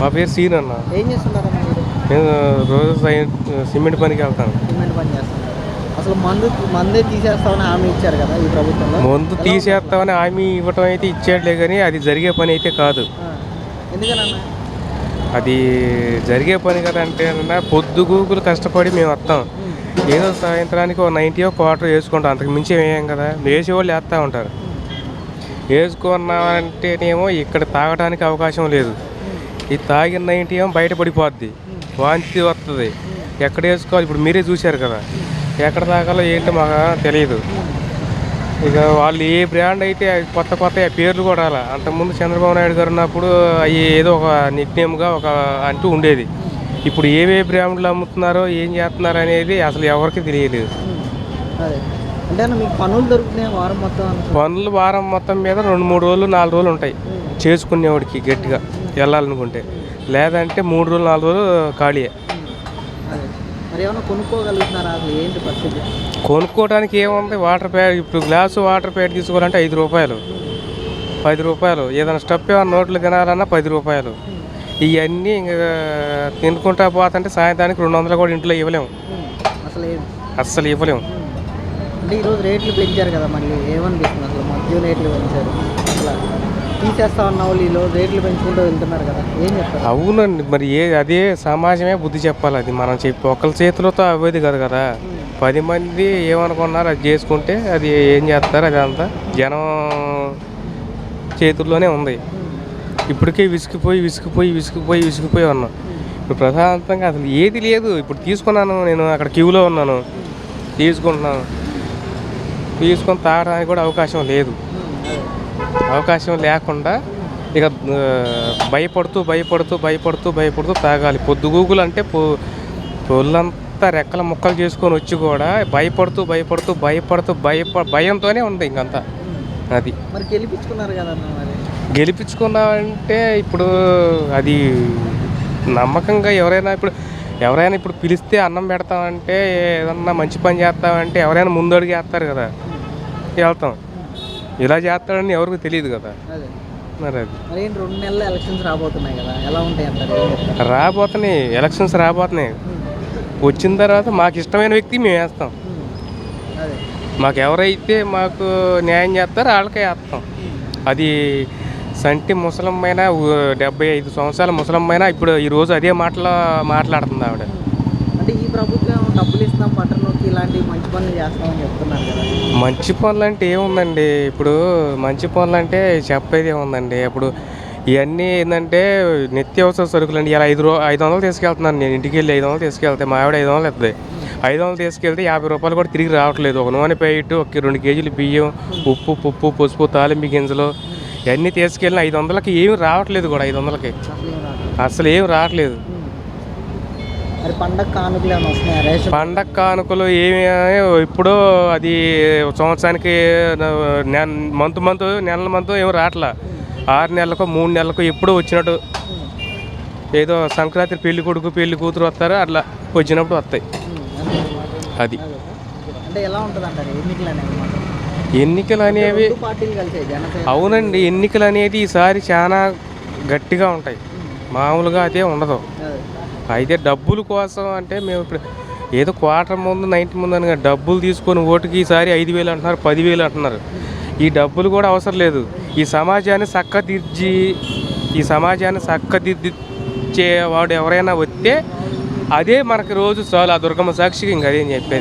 మా పేరు సీన్ అన్న. ఏం చేస్తుంటారన్న మీరు? నేను రోజు సిమెంట్ పనికి వెళ్తాను. సిమెంట్ పని చేస్తున్నారు. అసలు మందు మందే తీసేస్తామని హామీ ఇచ్చారు కదా ఈ ప్రభుత్వంలో? ముందు తీసేస్తామని హామీ ఇవ్వటం అయితే ఇచ్చేట్లే కానీ అది జరిగే పని అయితే కాదు. ఎందుకనన్నా? అది జరిగే పని కదా అంటే అన్న పొద్దుగూకులు కష్టపడి మేము వస్తాం. ఏదో సాయంత్రానికి ఒక నైంటీ క్వార్టర్ వేసుకుంటాం. అంతకు మించి వేయం కదా. వేసే వాళ్ళు వేస్తూ ఉంటారు. వేసుకున్నామంటేనేమో ఇక్కడ తాగడానికి అవకాశం లేదు. ఈ తాగిన నైంటీ ఏమో బయట పడిపోద్ది వాంతి వస్తుంది ఎక్కడ వేసుకోవాలి? ఇప్పుడు మీరే చూశారు కదా. ఎక్కడ తాగాలో ఏంటో మాకు తెలియదు ఇక వాళ్ళు ఏ బ్రాండ్ అయితే కొత్త కొత్త పేర్లు కూడా రాలా. అంతకుముందు చంద్రబాబు నాయుడు గారు ఉన్నప్పుడు అవి ఏదో ఒక నిక్నేమ్గా ఒక అంటూ ఉండేది. ఇప్పుడు ఏవే బ్రాండ్లు అమ్ముతున్నారో ఏం చేస్తున్నారో అనేది అసలు ఎవరికి తెలియలేదు. పనులు వారం మొత్తం మీద రెండు మూడు రోజులు నాలుగు రోజులు ఉంటాయి. చేసుకునేవాడికి గట్టిగా. వెళ్ళాలనుకుంటే. లేదంటే మూడు రోజులు నాలుగు రోజులు ఖాళీయే. మరి ఏమైనా కొనుక్కోగలుగుతున్నారా? అసలు ఏంటి పరిస్థితి? కొనుక్కోవడానికి ఏముంది? వాటర్ ప్యాడ్ ఇప్పుడు గ్లాసు వాటర్ ప్యాడ్ తీసుకోవాలంటే ఐదు రూపాయలు. పది రూపాయలు. ఏదైనా స్టప్ ఏమైనా నోట్లు తినాలన్నా పది రూపాయలు. ఇవన్నీ ఇంకా తినుకుంటా పోతుంటే సాయంత్రానికి రెండు వందలు కూడా ఇంట్లో ఇవ్వలేము. అసలు అస్సలు ఇవ్వలేము. అంటే ఈరోజు రేట్లు పెంచారు కదా మళ్ళీ ఏమనిపిస్తుంది అసలు? మద్యం రేట్లు పెంచారు. తీసేస్తా ఉన్న వాళ్ళు రేట్లు పెంచుకుంటూ వెళ్తున్నారు కదా ఏం చెప్తారు? అవునండి మరి ఏ అదే సమాజమే బుద్ధి చెప్పాలి అది. మనం చెప్పి ఒకరి చేతులతో అవ్వేది కాదు కదా. పది మంది ఏమనుకున్నారు అది చేసుకుంటే అది ఏం చేస్తారు అది అంతా జనం చేతుల్లోనే ఉంది. ఇప్పటికే విసిగిపోయి విసిగిపోయి విసిగిపోయి విసిగిపోయి ఉన్నాం. ఇప్పుడు ప్రశాంతంగా అసలు ఏది లేదు. ఇప్పుడు తీసుకున్నాను నేను అక్కడ క్యూలో ఉన్నాను. తీసుకుంటున్నాను. తీసుకొని తాగడానికి కూడా అవకాశం లేదు. అవకాశం లేకుండా ఇక భయపడుతూ భయపడుతూ భయపడుతూ భయపడుతూ తాగాలి. పొద్దుగూకులు అంటే పొ పొల్లంతా రెక్కల ముక్కలు చేసుకొని వచ్చి కూడా భయపడుతూ భయపడుతూ భయపడుతూ భయప భయంతోనే ఉంది ఇంకంతా. అది. మరి గెలిపించుకున్నారు కదా గెలిపించుకున్నామంటే ఇప్పుడు అది నమ్మకంగా ఎవరైనా ఇప్పుడు ఎవరైనా ఇప్పుడు పిలిస్తే అన్నం పెడతామంటే ఏదన్నా మంచి పని చేస్తామంటే ఎవరైనా ముందడుగు వేస్తారు కదా. వెళ్తాం. ఇలా చేస్తాడని ఎవరికి తెలియదు కదా. అదే. మరి అది. మరి ఏంటి రెండు నెలలు ఎలక్షన్స్ రాబోతున్నాయి కదా ఎలా ఉంటాయి అంటారు? ఏం చెప్తారు రాబోతున్నాయి. ఎలక్షన్స్ రాబోతున్నాయి వచ్చిన తర్వాత మాకు ఇష్టమైన వ్యక్తి మేము వేస్తాం. అదే. మాకు ఎవరైతే మాకు న్యాయం చేస్తారో వాళ్ళకే వేస్తాం. అది సంటి ముసలమ్మైనా డెబ్బై ఐదు సంవత్సరాల ముసలమ్మైనా ఇప్పుడు ఈరోజు అదే మాటలో మాట్లాడుతుంది ఆవిడ. అంటే ఈ ప్రభుత్వం డబ్బులు ఇస్తాం బట్టలు నొక్కి ఇలాంటి మంచి పనులు చేస్తామని చెప్తున్నారు కదా. మంచి పనులు అంటే ఏముందండి? ఇప్పుడు మంచి పనులు అంటే చెప్పేది ఏముందండి? ఇప్పుడు ఇవన్నీ ఏంటంటే నిత్యావసర సరుకులు అండి. ఇలా ఐదు రూ ఐదు వందలు తీసుకెళ్తున్నాను నేను. ఇంటికి వెళ్ళి ఐదు వందలు తీసుకెళ్తే మా ఆవిడ ఐదు వందలు ఎత్తుంది ఐదు వందలు తీసుకెళ్తే యాభై రూపాయలు కూడా తిరిగి రావట్లేదు. ఒక నూనె ప్యాకెట్ ఒక రెండు కేజీలు బియ్యం ఉప్పు పప్పు పసుపు తాలింపు గింజలు ఇవన్నీ తీసుకెళ్ళిన ఐదు వందలకి ఏమి రావట్లేదు కూడా ఐదు వందలకి. అసలు ఏం రాదు అసలు ఏం రావట్లేదు. మరి పండగ కానుకలు ఏమైనా వస్తున్నాయి? రేషన్ పండగ కానుకలు ఏమి ఇప్పుడు అది సంవత్సరానికి మంత్ మంత్ నెల మంత్ ఏమి రావట్లా ఆరు నెలలకు మూడు నెలలకు ఎప్పుడో వచ్చినట్టు. ఏదో సంక్రాంతి పెళ్ళి కొడుకు పెళ్ళి కూతురు వస్తారు అట్లా వచ్చినప్పుడు వస్తాయి. అది. అంటే ఎలా ఉంటుంది అంటారు ఎన్నికలు అనేవి ఎన్నికలు అవునండి ఎన్నికలు అనేది ఈసారి చాలా గట్టిగా ఉంటాయి. మామూలుగా అదే ఉండదు. అయితే డబ్బుల కోసం అంటే మేము ఇప్పుడు ఏదో క్వార్టర్ ముందు నైన్టీ ముందు అని డబ్బులు తీసుకొని ఓటుకి ఈసారి ఐదు వేలు అంటున్నారు పదివేలు అంటున్నారు. ఈ డబ్బులు కూడా అవసరం లేదు. ఈ సమాజాన్ని చక్కదిద్ది ఈ సమాజాన్ని చక్కదిద్దిచ్చేవాడు ఎవరైనా వస్తే అదే మనకి రోజు చాలు ఆ దుర్గమ్మ సాక్షికి ఇంకా అదేం చెప్పేది.